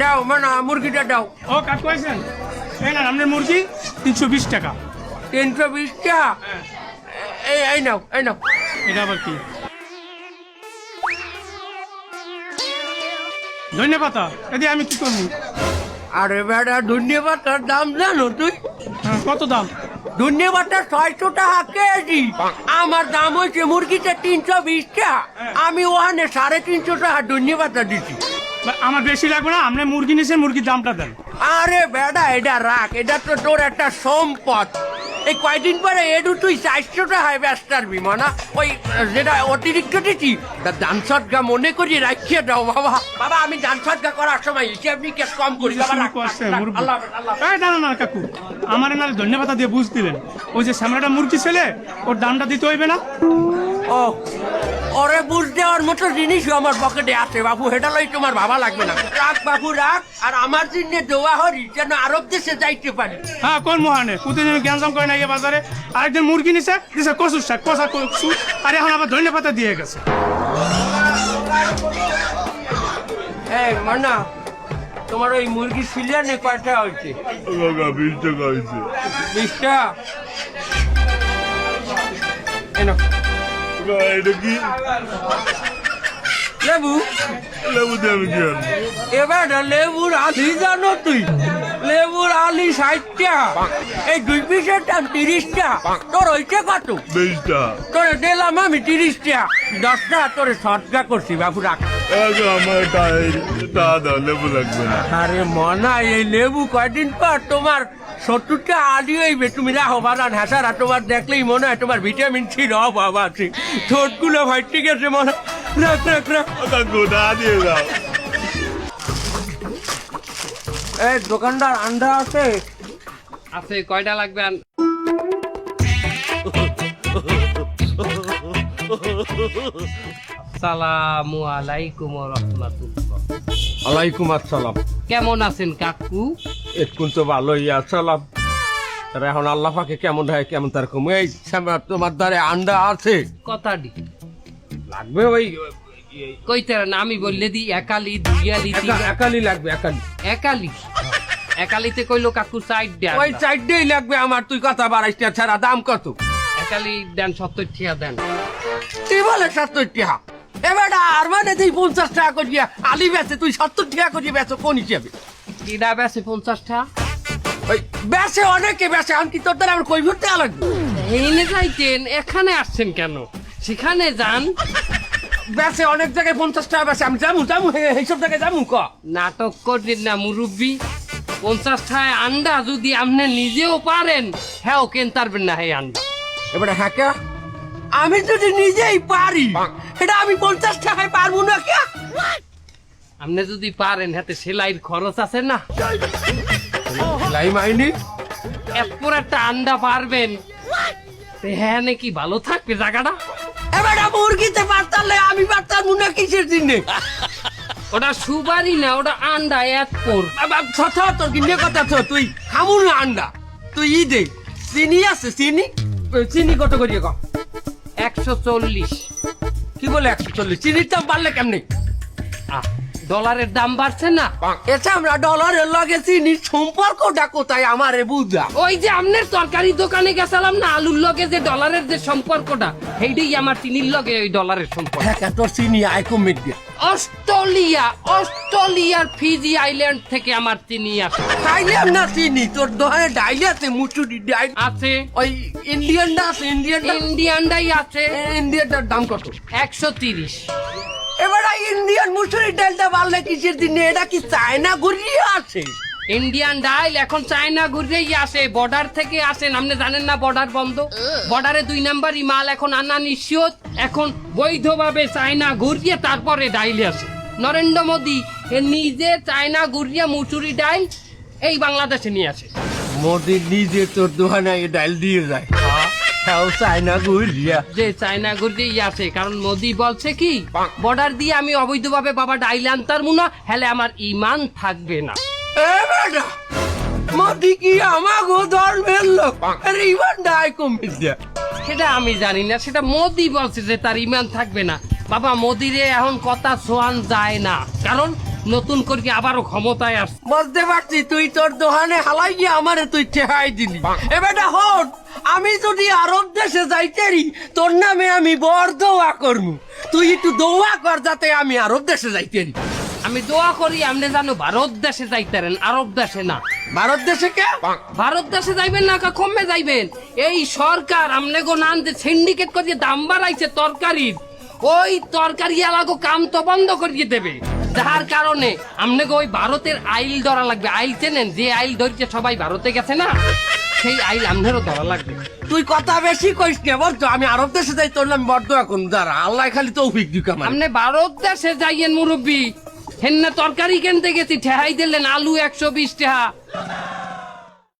দাও মানে মুরগিটা দাও। ও কাজ করেছেন এই না আপনার মুরগি তিনশো বিশ টাকা। তিনশো বিশ টাকা? এই এই নাও এই নাও। এটা আবার কি? ধন্যবাদ এদি আমি কি করব? আরে বেটা ধন্যবাদটার দাম জানো তুই? হ্যাঁ, কত দাম? ধন্যবাদটা ছয়শো টাকা কেজি। আমার দাম হয়েছে মুরগিটা তিনশো বিশ টাকা। আমি ওখানে সাড়ে তিনশো টাকা ধন্যবাদটা দিচ্ছি আমার বেশি লাগবে না আপনি মুরগি নিয়েছেন মুরগির দামটা দেন। আরে বেটা এটা রাখ এটা তো তোর একটা সম্পদ। এই কয়দিন পরে এডু তুই চারশো টাকায় ব্যস্ত আসবি মানা ওই যেটা অতিরিক্ত দিচ্ছি দান সদগা মনে করি রাখিয়ে দাও বাবা। বাবা আমি দান সদগা করার সময় হিসেব নিকেশ কম করি না না কাকু। আমার নাহলে ধন্যবাদ দিয়ে বুঝ দিলেন। ওই যে সামনেটা মুরগি ছেলে ওর দামটা দিতে হইবে না? ও ওরে বুঝ দেওয়ার মতো জিনিসও আমার পকেটে আছে বাবু এটা লই তোমার ভাবা লাগবে না। রাখ বাবু রাখ আর আমার জন্য দোয়া হরি যেন আরব দেশে যাইতে পারি। হ্যাঁ কোন মহানে? প্রতিদিন গ্যাঞ্জাম করে না গিয়ে বাজারে। আরেকদিন মুরগি নিছে দিছে কচুর শাক কষা কচু আর এখন আবার ধন্যবাদ দিয়ে গেছে। এই মানা তোমার ওই মুরগি সিলিয়ানে কয়টা হয়েছে বিশ টাকা হয়েছে বিশটা? এনো এটা কি? লেবু? লেবু দিয়ে আমি কি আনব? এবার লেবুর আলি জানো তুই? লেবুর আলি ষাটটা এই দুই পিসেরটা তিরিশটা তোর ওইটা কত? বিশটা তোরে দিলাম আমি তিরিশটা। দশটা তোরে সৎকা করছি বাবু রাখ। আমার টাই- টা দাও লেবু লাগবে না। আরে মনা এই লেবু কয়দিন পর তোমার সত্তরটা আলি হইবে? তুমি রাখো বাগান হাসারা তোমার দেখলেই মনে হয় তোমার ভিটামিন সি অভাব আছে ঠোঁটগুলো মনে রাখ রাখ রাখ। কাকু দিয়ে দাও। এই দোকানদার আন্ডা আছে? আছে কয়টা লাগবে আন- সালামু আলাইকুম রহমাতুল্লাহ। আলাইকুম আসসালাম। কেমন আছেন কাকু? এখন তো ভালোই আসসালাম। তারা এখন আল্লাহ পাকে কেমন হয় কেমন তার কম? এই তোমার দ্বারে আন্ডা আছে। কথাটি লাগবে ওই কইতে না আমি বললে দি একালি দুইয়ালি একা- একালি লাগবে একালি। একালি? একালিতে কইলো কাকু সাইড দেন। ওই চারটেই লাগবে আমার তুই কথা বাড়াইতে ছাড়া দাম কত? একালি দেন সত্তর ঠিয়া দেন। তুই বলে সত্তর টাকা এবার আর মানে তুই পঞ্চাশ টাকা করিয়া আলি বেচে তুই সত্তর টাকা করিয়া বেচো কোন হিসেবে? কিডা বেছে পঞ্চাশটা ওই বেচে অনেকে বেচে আমি কি তোর দ্বারা আমার কই ভরতে লাগবে? এইনে যাইতেন এখানে আসছেন কেন? সেখানে যান। বেচে অনেক জায়গায় পঞ্চাশ টাকা বেচে আমি যাব যাব হে- এইসব জায়গায় যাব ক? নাটক করবেন না মুরব্বী। পঞ্চাশটায় আন্ডা যদি আপনি নিজেও পারেন হ্যাঁ কেন পারবেন না হে আন্ডা? এবারে হ্যাঁ কে? আমি যদি নিজেই পারি এটা আমি পঞ্চাশ টাকায় পারব না কে? আপনি যদি পারেন হাতে সেলাইয়ের খরচ আছে না? লাই মাইনি? এরপর একটা আন্ডা পারবেন। হ্যাঁ নাকি ভালো থাকবে জায়গাটা? এবারে মুরগিতে পারতালে আমি পারতাম না কিসের দিনে ওটা সুবারি না ওটা আন্ডা এক পর ছথ তোর কিনে কথা তো তুই খামু না আন্ডা তুই ই দে চিনি আছে চিনি? চিনি কত করিয়ে ক? একশো চল্লিশ। কি বলে একশো চল্লিশ? চিনির দাম বাড়লে কেমনি? ডলারের দাম বাড়ছে না? এটা আমরা ডলারের লগে চিনির সম্পর্কটা কোথায় আমারে বুঝা। ওই যে আপনার তরকারি দোকানে গেছিলাম না আলুর লগে যে ডলারের যে সম্পর্কটা সেইটাই আমার চিনির লগে ওই ডলারের সম্পর্ক। হ্যাঁ তোর চিনি আয় কমে দিয়ে অস্ট্রেলিয়া অস্ট্রেলিয়ার ফিজি আইল্যান্ড থেকে আমার চিনি আছে খাইলাম না চিনি তোর দহে ডাইলে আছে মুচুরি ডাইল আছে। ওই ইন্ডিয়ান না আছে ইন্ডিয়ান ইন্ডিয়ানটাই আছে। ইন্ডিয়ানটার দাম কত? একশো তিরিশ। এবার ইন্ডিয়ান মুসুরি ডালটা বাড়লে কিসের দিনে? এটা কি চায়না ঘুরিয়ে আছে? ইন্ডিয়ান ডাইল এখন চায়না ঘুরেই আসে বর্ডার থেকে আসেন আপনি জানেন না বর্ডার বন্ধ। বর্ডারে দুই নাম্বারই মাল এখন আনা নিশ্চিত এখন বৈধভাবে চায়না ঘুরিয়ে তারপরে ডাইল আসে। নরেন্দ্র মোদী এ নিজে চায়না ঘুরিয়ে মুচুরি ডাইল এই বাংলাদেশে নিয়ে আসে। মোদি নিজে তোর এই ডাইল দিয়ে যায়। হ্যাঁ। চায়না ঘুরিয়া। যে চায়না ঘুরিয়েই আসে কারণ মোদি বলছে কি বর্ডার দিয়ে আমি অবৈধভাবে বাবা ডাইল আনতার মুনা হেলে আমার ইমান থাকবে না। বেটা কি আমাগো ধর্মের লোক? আরে ইমান ডাই কমে দিয়া সেটা আমি জানি না সেটা মোদি বলছে যে তার ইমান থাকবে না। বাবা মোদিরে এখন কথা শোয়ান যায় না। কারণ নতুন করে আবারও ক্ষমতায় আস বুঝতে পারছি তুই তোর দোকানে হালাই গিয়ে আমারে তুই ঠেহাই দিলি। এবারটা হট আমি যদি আরব দেশে যাইতেরি তোর নামে আমি বর দোয়া করব তুই একটু দোয়া কর যাতে আমি আরব দেশে যাইতেরি আমি দোয়া করি আপনি জানো ভারত দেশে যাইতারেন আরব দেশে না। ভারত দেশে কে? ভারত দেশে যাইবেন না কা কমে যাইবেন। এই সরকার আমনে গো নান যে সিন্ডিকেট করিয়ে দাম বাড়াইছে তরকারির ওই তরকারি এলাকো কাম তো বন্ধ করিয়ে দেবে। যার কারণে আমনে গো ওই ভারতের আইল ধরা লাগবে। আইল চেনেন? যে আইল ধরছে সবাই ভারতে গেছে না? সেই আইল আমনেরও ধরা লাগবে। তুই কথা বেশি কইস কে বলতো আমি আরব দেশে যাই তোর নাম দোয়া করুন দাঁড়া আল্লাহ খালি তৌফিক দিক আমার। আমনে ভারত দেশে যাইয়েন মুরব্বী। হেন্না তরকারি কিনতে গেছি? ঠেহাই দিলেন আলু একশো বিশ টাকা